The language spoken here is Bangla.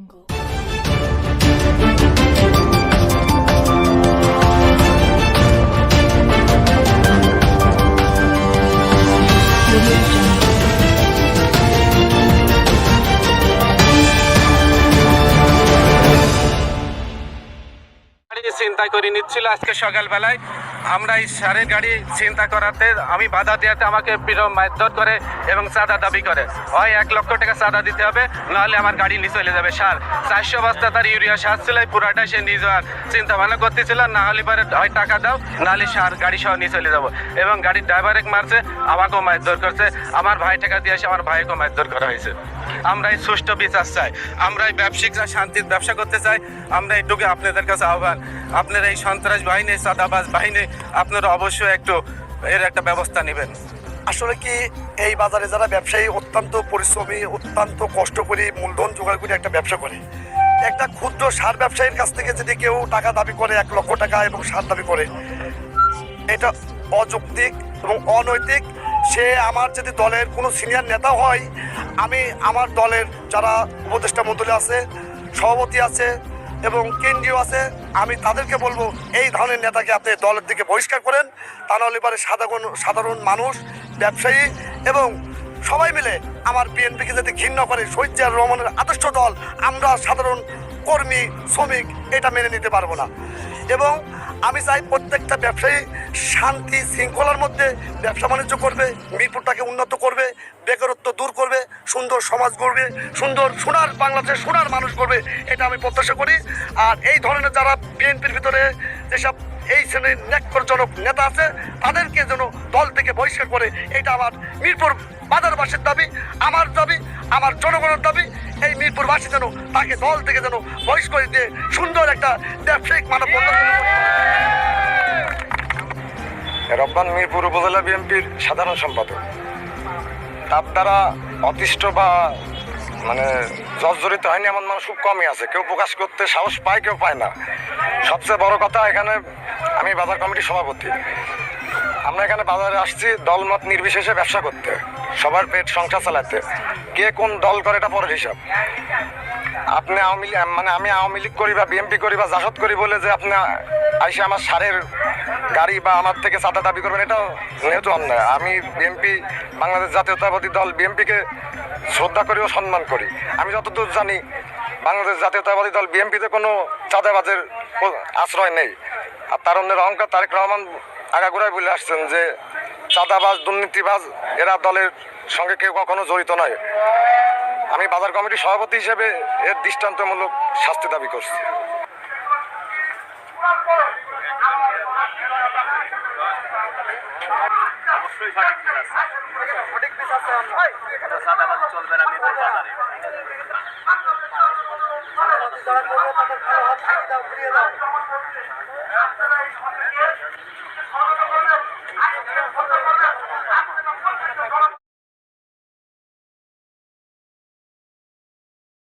গাড়ি চিন্তা করে নিচ্ছিল আজকে সকালবেলায়। আমরা এই সারের গাড়ি চিন্তা করাতে, আমি বাধা দেওয়াতে আমাকে বিরম মারধর করে এবং চাঁদা দাবি করে। হয় এক লক্ষ টাকা চাঁদা দিতে হবে, নাহলে আমার গাড়ি নিয়ে চলে যাবে। সার, চারশো বস্তা তার ইউরিয়া সার ছিল, এই পুরাটা সে নিয়ে যাওয়ার চিন্তা ভাবনা করতেছিল, না হলে পরে হয় টাকা দাও, নাহলে সার গাড়ি সহ নিয়ে চলে যাব। এবং গাড়ির ড্রাইভার এক মারছে, আমাকেও মারধর করছে। আমার ভাই টাকা দিয়ে এসে আমার ভাইকেও মারধর করা হয়েছে। আমরা এই সুষ্ঠু বিচার চাই। আমরা এই ব্যবসায়িকরা শান্তির ব্যবসা করতে চাই। আমরা এইটুকু আপনাদের কাছে আহ্বান। আপনারা এই সন্ত্রাস বাহিনী সাদাবাজ বাহিনী, আপনারা অবশ্যই একটু এর একটা ব্যবস্থা নেবেন। আসলে কি এই বাজারে যারা ব্যবসায়ী অত্যন্ত পরিশ্রমী, অত্যন্ত কষ্ট করে মূলধন জোগাড় করে একটা ব্যবসা করে, একটা ক্ষুদ্র সার ব্যবসায়ীর কাছ থেকে যদি কেউ টাকা দাবি করে এক লক্ষ টাকা এবং সার দাবি করে, এটা অযৌক্তিক এবং অনৈতিক। সে আমার যদি দলের কোনো সিনিয়র নেতা হয়, আমি আমার দলের যারা উপদেষ্টা মন্ডলী আছে, সভাপতি আছে এবং কেন্দ্রীয় আছে, আমি তাদেরকে বলব, এই ধরনের নেতাকে আপনি দলের দিকে বহিষ্কার করেন। তা নাহলে এবারে সাধারণ সাধারণ মানুষ, ব্যবসায়ী এবং সবাই মিলে আমার বিএনপিকে যদি ঘৃণ্য করে, শহীদ রহমানের আদর্শ দল, আমরা সাধারণ কর্মী, শ্রমিক, এটা মেনে নিতে পারব না। এবং আমি চাই প্রত্যেকটা ব্যবসায়ী শান্তি, শৃঙ্খলার মধ্যে ব্যবসা বাণিজ্য করবে, মিরপুরটাকে উন্নত করবে, বেকারত্ব দূর করবে, সুন্দর সমাজ গড়বে, সুন্দর সোনার বাংলাদেশের সোনার মানুষ করবে এটা আমি প্রত্যাশা করি। আর এই ধরনের যারা বিএনপির ভিতরে যেসব এই শ্রেণির ন্যাক্করজনক নেতা আছে, তাদেরকে যেন দল থেকে বহিষ্কার করে, এটা আমার মিরপুর বাজারবাসীর দাবি, আমার দাবি, আমার জনগণের দাবি। এই মিরপুরবাসী যেন তাকে দল থেকে যেন বহিষ্কার দিয়ে সুন্দর একটা ব্যবসায়িক মানব রব্বান মিরপুর উপজেলা বিএনপির সাধারণ সম্পাদক। তার দ্বারা অতিষ্ঠ বা মানে জর্জরিত হয়নি এমন মানুষ খুব কমই আছে। কেউ প্রকাশ করতে সাহস পায়, কেউ পায় না। সবচেয়ে বড় কথা এখানে আমি বাজার কমিটির সভাপতি। আমরা এখানে বাজারে আসছি, দলমত নির্বিশেষে ব্যবসা করতে, সবার পেট সংসার চালাতে। কে কোন দল করে এটা পরের হিসাব। আপনি আওয়ামী মানে আমি আওয়ামী লীগ করি বা বিএনপি করি বা জাসদ করি বলে যে আপনি আইসে আমার সারের গাড়ি বা আমার থেকে চাঁদা দাবি করবেন, এটাও যেহেতু অন্যায়। আমি বিএনপি, বাংলাদেশ জাতীয়তাবাদী দল, বিএনপিকে শ্রদ্ধা করি ও সম্মান করি। আমি যতদূর জানি, বাংলাদেশ জাতীয়তাবাদী দল, বিএনপিতে কোনো চাঁদাবাজের আশ্রয় নেই। আর তারুণ্যের অহংকার তারেক রহমান আগাগোড়ায় বলে আসছেন যে চাঁদাবাজ দুর্নীতিবাজ এরা দলের সঙ্গে কেউ কখনো জড়িত নয় আমি বাজার কমিটির সভাপতি হিসেবে এর দৃষ্টান্তমূলক শাস্তি দাবি করছি দাও ঢাকে দাও ঘুরিয়ে দাও।